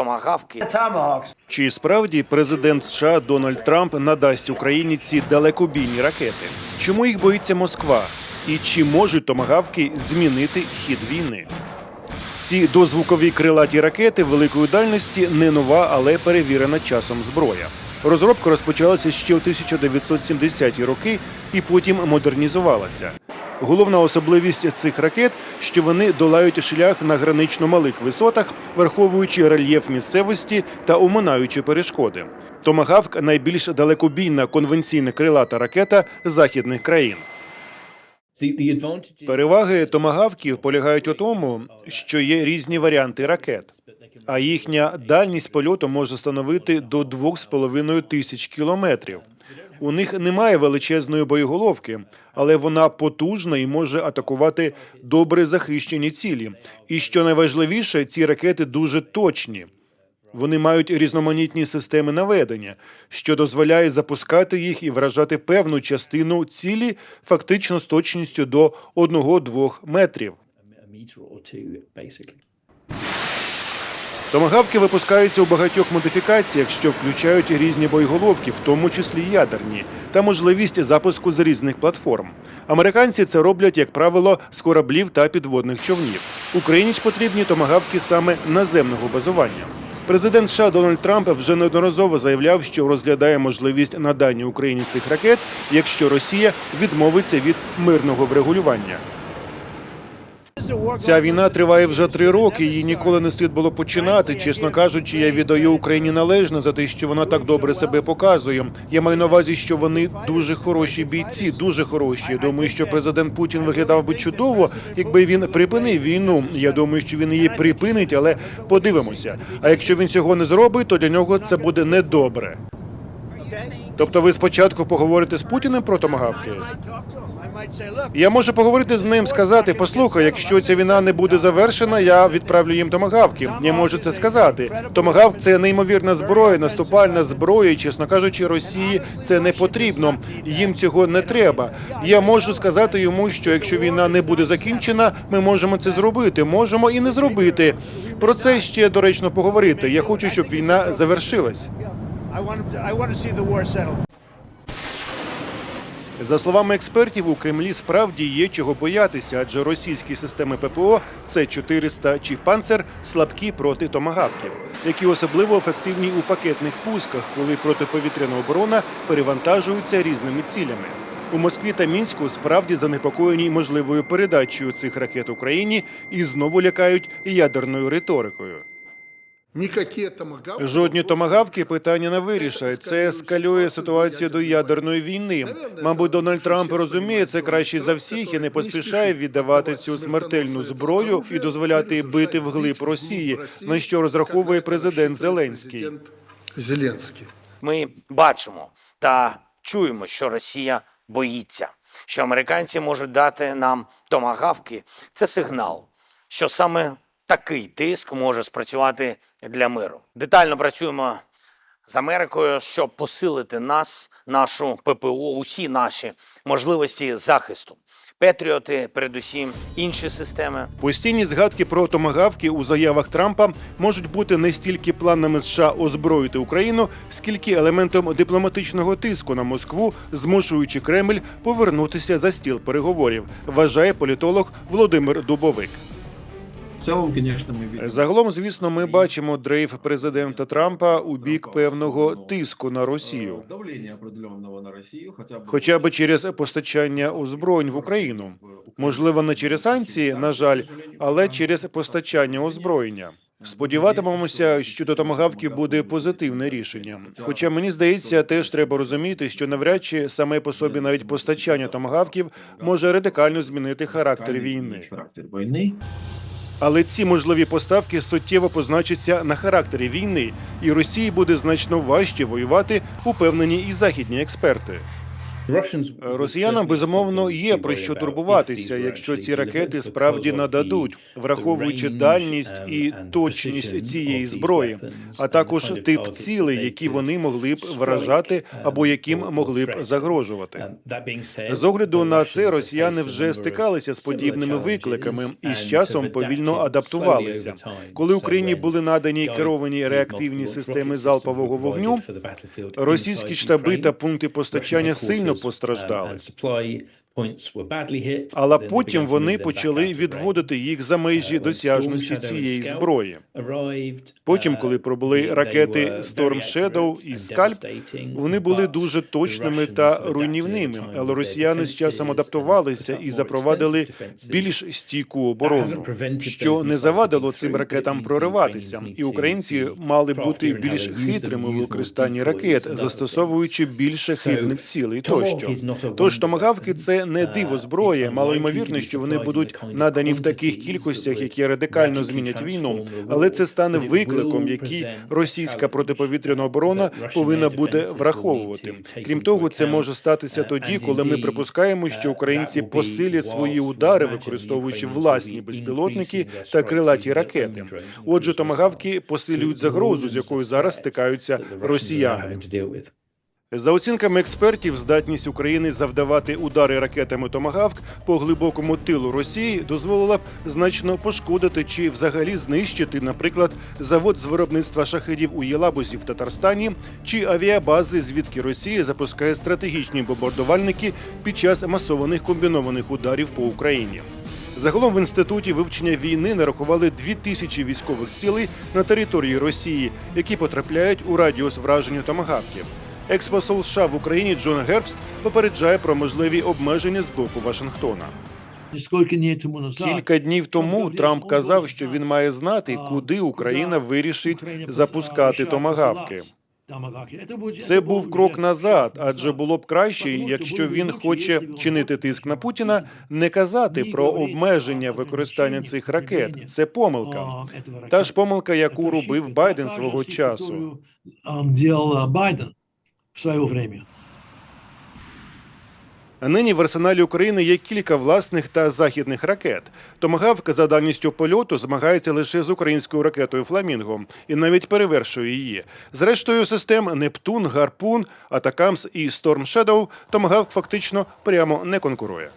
томагавки. Чи справді президент США Дональд Трамп надасть Україні ці далекобійні ракети? Чому їх боїться Москва? І чи можуть томагавки змінити хід війни? Ці дозвукові крилаті ракети великої дальності не нова, але перевірена часом зброя. Розробка розпочалася ще у 1970-ті роки і потім модернізувалася. Головна особливість цих ракет, що вони долають шлях на гранично малих висотах, враховуючи рельєф місцевості та оминаючи перешкоди. Томагавк найбільш далекобійна конвенційна крилата ракета західних країн. Переваги томагавків полягають у тому, що є різні варіанти ракет, а їхня дальність польоту може становити до 2,5 тисяч кілометрів. У них немає величезної боєголовки, але вона потужна і може атакувати добре захищені цілі. І що найважливіше, ці ракети дуже точні. Вони мають різноманітні системи наведення, що дозволяє запускати їх і вражати певну частину цілі фактично з точністю до 1-2 метрів. Томагавки випускаються у багатьох модифікаціях, що включають різні боєголовки, в тому числі ядерні, та можливість запуску з різних платформ. Американці це роблять, як правило, з кораблів та підводних човнів. Україні ж потрібні томагавки саме наземного базування. Президент США Дональд Трамп вже неодноразово заявляв, що розглядає можливість надання Україні цих ракет, якщо Росія відмовиться від мирного врегулювання. Ця війна триває вже три роки. Її ніколи не слід було починати. Чесно кажучи, я віддаю Україні належне за те, що вона так добре себе показує. Я маю на увазі, що вони дуже хороші бійці, дуже хороші. Думаю, що президент Путін виглядав би чудово, якби він припинив війну. Я думаю, що він її припинить, але подивимося. А якщо він цього не зробить, то для нього це буде недобре. Тобто, ви спочатку поговорите з Путіним про томагавки? Я можу поговорити з ним, сказати: послухай, якщо ця війна не буде завершена, я відправлю їм томагавки. Я можу це сказати. Томагавк це неймовірна зброя, наступальна зброя. І, чесно кажучи, Росії це не потрібно. Їм цього не треба. Я можу сказати йому, що якщо війна не буде закінчена, ми можемо це зробити. Можемо і не зробити. Про це ще доречно поговорити. Я хочу, щоб війна завершилась. I want, I want to see the war settled. За словами експертів, у Кремлі справді є чого боятися, адже російські системи ППО С-400 чи «Панцер» слабкі проти томагавків, які особливо ефективні у пакетних пусках, коли протиповітряна оборона перевантажується різними цілями. У Москві та мінську справді занепокоєні можливою передачею цих ракет Україні і знову лякають ядерною риторикою. Жодні томагавки питання не вирішать. Це ескалює ситуацію до ядерної війни. Мабуть, Дональд Трамп розуміє це краще за всіх і не поспішає віддавати цю смертельну зброю і дозволяти бити вглиб Росії, на що розраховує президент Зеленський. Ми бачимо та чуємо, що Росія боїться, що американці можуть дати нам томагавки. Це сигнал, що саме такий тиск може спрацювати для миру. Детально працюємо з Америкою, щоб посилити нас, нашу ППО, усі наші можливості захисту. Петріоти, передусім, інші системи. Постійні згадки про томагавки у заявах Трампа можуть бути не стільки планами США озброїти Україну, скільки елементом дипломатичного тиску на Москву, змушуючи Кремль повернутися за стіл переговорів, вважає політолог Володимир Дубовик В целом, конечно, мы видим. Загалом, звісно, ми бачимо дрейф президента Трампа у бік певного тиску на Росію, э, Давление определенного на Россию, хотя бы... хоча б через постачання озброєнь в Україну. Можливо, не через санкції, на жаль, але через постачання озброєння. Сподіватимемося, що до томагавків буде позитивне рішення. Хоча мені здається, теж треба розуміти, що навряд чи саме по собі навіть постачання томагавків може радикально змінити характер війни. Але ці можливі поставки суттєво позначаться на характері війни, і Росії буде значно важче воювати, упевнені і західні експерти. Росіянам безумовно є про що турбуватися, якщо ці ракети справді нададуть, враховуючи дальність і точність цієї зброї, а також тип цілей, які вони могли б вражати або яким могли б загрожувати. З огляду на це росіяни вже стикалися з подібними викликами і з часом повільно адаптувалися. Коли Україні були надані керовані реактивні системи залпового вогню, російські штаби та пункти постачання сильно постраждали. Але потім вони почали відводити їх за межі досяжності цієї зброї. Потім, коли пробули ракети Storm Shadow і Scalp, вони були дуже точними та руйнівними, але росіяни з часом адаптувалися і запровадили більш стійку оборону, що не завадило цим ракетам прориватися. І українці мали бути більш хитрими у використанні ракет, застосовуючи більше хибних цілей тощо. Тож томагавки це не диво зброї. Мало ймовірно, що вони будуть надані в таких кількостях, які радикально змінять війну. Але це стане викликом, який російська протиповітряна оборона повинна буде враховувати. Крім того, це може статися тоді, коли ми припускаємо, що українці посилять свої удари, використовуючи власні безпілотники та крилаті ракети. Отже, томагавки посилюють загрозу, з якою зараз стикаються росіяни. За оцінками експертів, здатність України завдавати удари ракетами Томагавк по глибокому тилу Росії дозволила б значно пошкодити чи взагалі знищити, наприклад, завод з виробництва шахедів у Єлабузі в Татарстані чи авіабази, звідки Росія запускає стратегічні бомбардувальники під час масованих комбінованих ударів по Україні. Загалом в інституті вивчення війни нарахували дві тисячі військових цілей на території Росії, які потрапляють у радіус враження томагавків. Експосол США в Україні Джон Гербст попереджає про можливі обмеження з боку Вашингтона. Кілька днів тому Трамп казав, що він має знати, куди Україна вирішить запускати томагавки. Це був крок назад, адже було б краще, якщо він хоче чинити тиск на Путіна, не казати про обмеження використання цих ракет. Це помилка. Та ж помилка, яку робив Байден свого часу. Своє время. Нині в арсеналі України є кілька власних та західних ракет. Томагавк за дальністю польоту змагається лише з українською ракетою Фламінго і навіть перевершує її. Зрештою, систем Нептун, Гарпун, Атакамс і Сторм Shadow Томагавк фактично прямо не конкурує.